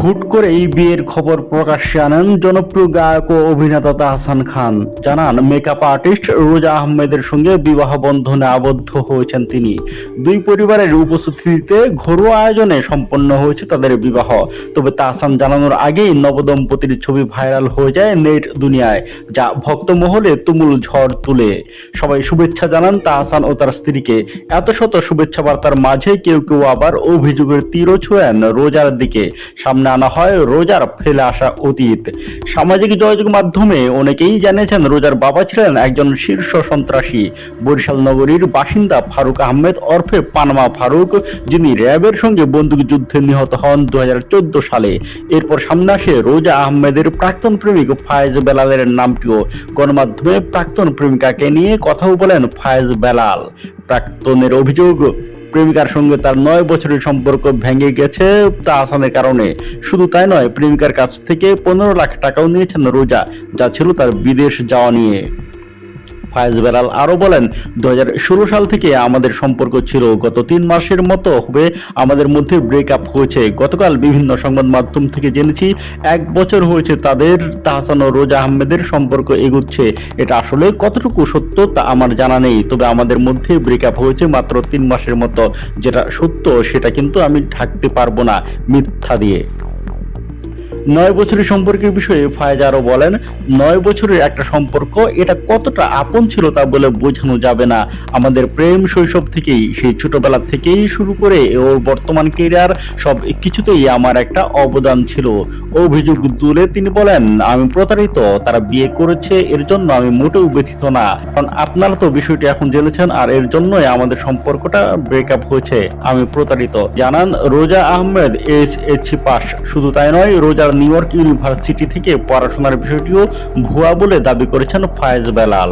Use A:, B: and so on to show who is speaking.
A: হুট করে এই বিয়ের খবর প্রকাশ্যে আনেন জনপ্রিয় গায়ক ও অভিনেতা তাহসান খান। জানান মেকআপ আর্টিস্ট রোজা আহমেদের সঙ্গে বিবাহ বন্ধনে আবদ্ধ হয়েছেন তিনি। দুই পরিবারের উপস্থিতিতে ঘরোয়া আয়োজনে সম্পন্ন হয়েছে তাদের বিবাহ। তবে তাহসান জানানোর আগেই নবদম্পতির ছবি ভাইরাল হয়ে যায় নেট দুনিয়ায়, যা ভক্ত মহলে তুমুল ঝড় তুলে। সবাই শুভেচ্ছা জানান তাহসান ও তার স্ত্রীকে। এত শত শুভেচ্ছা বার্তার মাঝে কেউ কেউ আবার অভিযোগের তীরও ছোঁয়েন রোজার দিকে। সামনে আনা হয়, রোজার ফেলে আসা অতীত। সামাজিক যোগাযোগ মাধ্যমে অনেকেই জানিয়েছেন, রোজার বাবা ছিলেন একজন শীর্ষ সন্ত্রাসী। বরিশাল নগরীর বাসিন্দা ফারুক আহমেদ ওরফে পানামা ফারুক, যিনি র্যাবের সঙ্গে বন্দুক যুদ্ধে নিহত হন দু হাজার চোদ্দ সালে। এরপর সামনে আসে রোজা আহমেদের প্রাক্তন প্রেমিক ফায়েজ বেলালের নামটিও। গণমাধ্যমে প্রাক্তন প্রেমিকাকে নিয়ে কথাও বলেন ফায়েজ বেলাল। প্রাক্তনের অভিযোগ প্রেমিকার সঙ্গে তার নয় বছরের সম্পর্ক ভেঙে গেছে তা আসানের কারণে। শুধু তাই নয়, প্রেমিকার কাছ থেকে পনেরো লাখ টাকাও নিয়েছেন রোজা, যা ছিল তার বিদেশ যাওয়া নিয়ে। ফায়েজ বেলাল আরও বলেন দু হাজার ষোলো সাল থেকে আমাদের সম্পর্ক ছিল, গত তিন মাসের মতো হবে আমাদের মধ্যে ব্রেকআপ হয়েছে। গতকাল বিভিন্ন সংবাদ মাধ্যম থেকে জেনেছি, এক বছর হয়েছে তাদের তাহসান ও রোজা আহমেদের সম্পর্ক এগুচ্ছে। এটা আসলে কতটুকু সত্য তা আমার জানা নেই, তবে আমাদের মধ্যে ব্রেকআপ হয়েছে মাত্র তিন মাসের মতো। যেটা সত্য সেটা কিন্তু আমি ঢাকতে পারব না মিথ্যা দিয়ে। নয় বছরের সম্পর্কের বিষয়ে ফায়েজ আরও বলেন, নয় বছরের একটা সম্পর্ক, এটা কতটা আপন ছিল তা বলে বোঝানো যাবে না। আমাদের প্রেম শৈশব থেকেই, সেই ছোটবেলা থেকেই শুরু করে ওর বর্তমান কেরিয়ার সব কিছুতেই আমার একটা অবদান ছিল। অভিযোগ তুলে তিনি বলেন, আমি প্রতারিত, তারা বিয়ে করেছে, এর জন্য আমি মোটেও ব্যথিত না। কারণ আপনারা তো বিষয়টি এখন জেনেছেন, আর এর জন্যই আমাদের সম্পর্কটা ব্রেকআপ হয়েছে। আমি প্রতারিত। জানান রোজা আহমেদ এইচ এইচ পাস শুধু তাই নয়, রোজার নিউ ইয়র্ক ইউনিভার্সিটি থেকে পড়াশোনার বিষয়টিও ভুয়া বলে দাবি করেছেন ফায়েজ বেলাল।